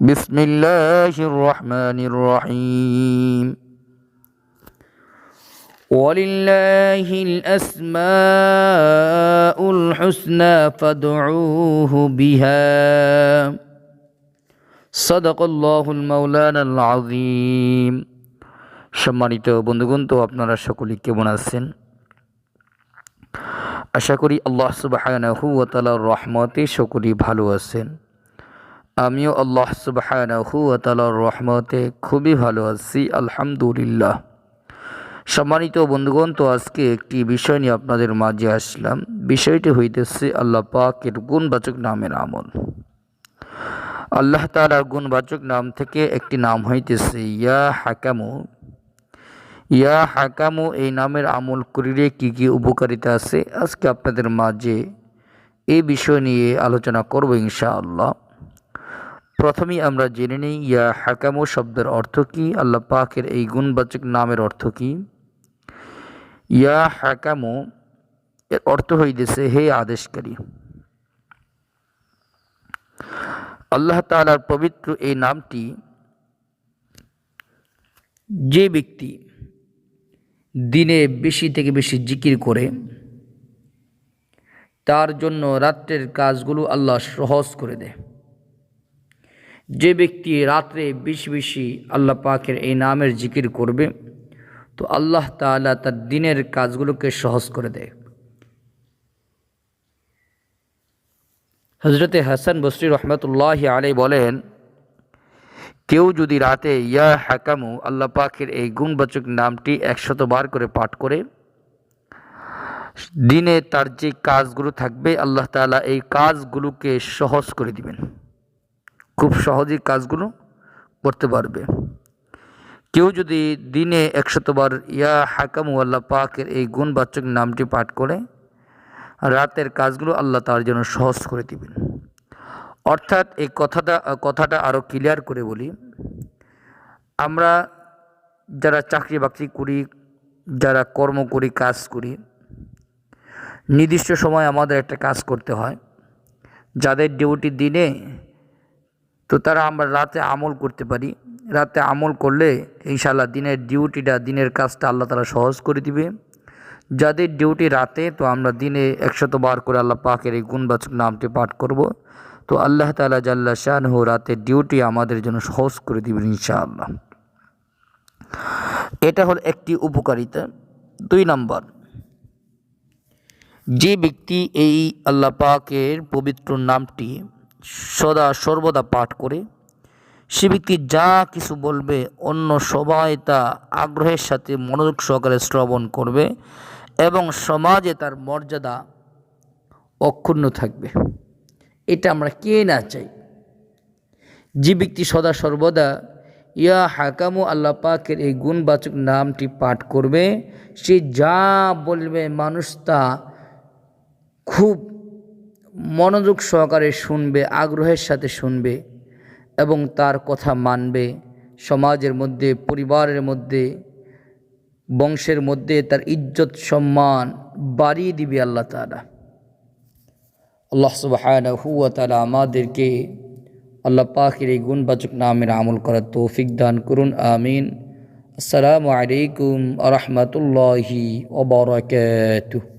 بسم الله الرحمن الرحيم ولله الأسماء الحسنى فادعوه بها صدق الله المولانا العظيم সম্মানিত বন্ধুগণ তো আপনারা সকলেই কেমন আছেন আশা করি আল্লাহ সুবাহানাহু ও তালার রহমতে সকলেই ভালো আছেন আমিও আল্লাহ তালার রহমতে খুবই ভালো আছি, আলহামদুলিল্লাহ। সম্মানিত বন্ধুগণ, তো আজকে একটি বিষয় নিয়ে আপনাদের মাঝে আসলাম। বিষয়টি হইতেছে আল্লাহ পাকের গুণবাচক নামের আমল। আল্লাহ তালার গুণবাচক নাম থেকে একটি নাম হইতেছে ইয়া হাকামু। ইয়া হাকামু, এই নামের আমল করিলে কী কী উপকারিতা আছে? আজকে আপনাদের মাঝে এই বিষয় নিয়ে আলোচনা করব ইনশাআল্লাহ। প্রথমেই আমরা জেনে নিই, ইয়া হাকামু শব্দের অর্থ কী? আল্লাহ পাকের এই গুণবাচক নামের অর্থ কী? ইয়া হাকামু, এর অর্থ হইতেছে হে আদেশকারী। আল্লাহ তালার পবিত্র এই নামটি যে ব্যক্তি দিনে বেশি থেকে বেশি জিকির করে, তার জন্য রাত্রের কাজগুলো আল্লাহ সহজ করে দেয়। যে ব্যক্তি রাত্রে বেশি বেশি আল্লাহ পাকের এই নামের জিকির করবে, তো আল্লাহ তাআলা তার দিনের কাজগুলোকে সহজ করে দেয়। হজরতে হাসান বসরি রহমতুল্লাহ আলাই বলেন, কেউ যদি রাতে ইয়া হাকামু, আল্লাহ পাকের এই গুণবাচক নামটি একশত বার করে পাঠ করে, দিনে তার যে কাজগুলো থাকবে, আল্লাহ তাআলা এই কাজগুলোকে সহজ করে দিবেন। খুব কাজগুলো করতে পারবে। কেউ যদি দিনে একশতবার ইয়া হাকামু আল্লাহ পাকের এই গুণ গুণবাচক নামটি পাঠ করে, রাতের কাজগুলো আল্লাহ তার জন্য সহজ করে দিবেন। অর্থাৎ এই কথাটা কথাটা আরও ক্লিয়ার করে বলি, আমরা যারা চাকরি বাকরি করি, যারা কর্ম করি, কাজ করি, নির্দিষ্ট সময় আমাদের একটা কাজ করতে হয়। যাদের ডিউটি দিনে তো তারা আমরা রাতে আমল করতে পারি। রাতে আমল করলে ইনশাল্লাহ দিনের ডিউটিটা, দিনের কাজটা আল্লাহ তারা সহজ করে দিবে। যাদের ডিউটি রাতে, তো আমরা দিনে একশত বার করে আল্লাহ পাকের এই গুণবাচক নামটি পাঠ করব। তো আল্লাহ তালা জাল্লা শাহ রাতে ডিউটি আমাদের জন্য সহজ করে দিবেন ইনশাআল্লাহ। এটা হল একটি উপকারিতা। দুই নম্বর, যে ব্যক্তি এই আল্লাহ পাকের পবিত্র নামটি সদা সর্বদা পাঠ করে। সে ব্যক্তি যা কিছু বলবে, অন্য সবাই তা আগ্রহের সাথে মনোযোগ সহকারে শ্রবণ করবে এবং সমাজে তার মর্যাদা অক্ষুণ্ণ থাকবে। এটা আমরা কে না চাই? যে ব্যক্তি সদা সর্বদা, ইয়া হাকামু আল্লাহ পাকের এই গুণবাচক নামটি পাঠ করবে, সে যা বলবে মানুষ তা খুব মনোযোগ সহকারে শুনবে, আগ্রহের সাথে শুনবে এবং তার কথা মানবে। সমাজের মধ্যে, পরিবারের মধ্যে, বংশের মধ্যে তার ইজ্জত, সম্মান বাড়িয়ে দিবে আল্লাহ তালা আল্লাহ তালা আমাদেরকে আল্লাহ পাখির এই গুণবাচক নামের আমল করার তৌফিক দান করুন, আমিন। আসসালামু আলাইকুম আ রহমতুল্লাহি ওবরাকাতুহ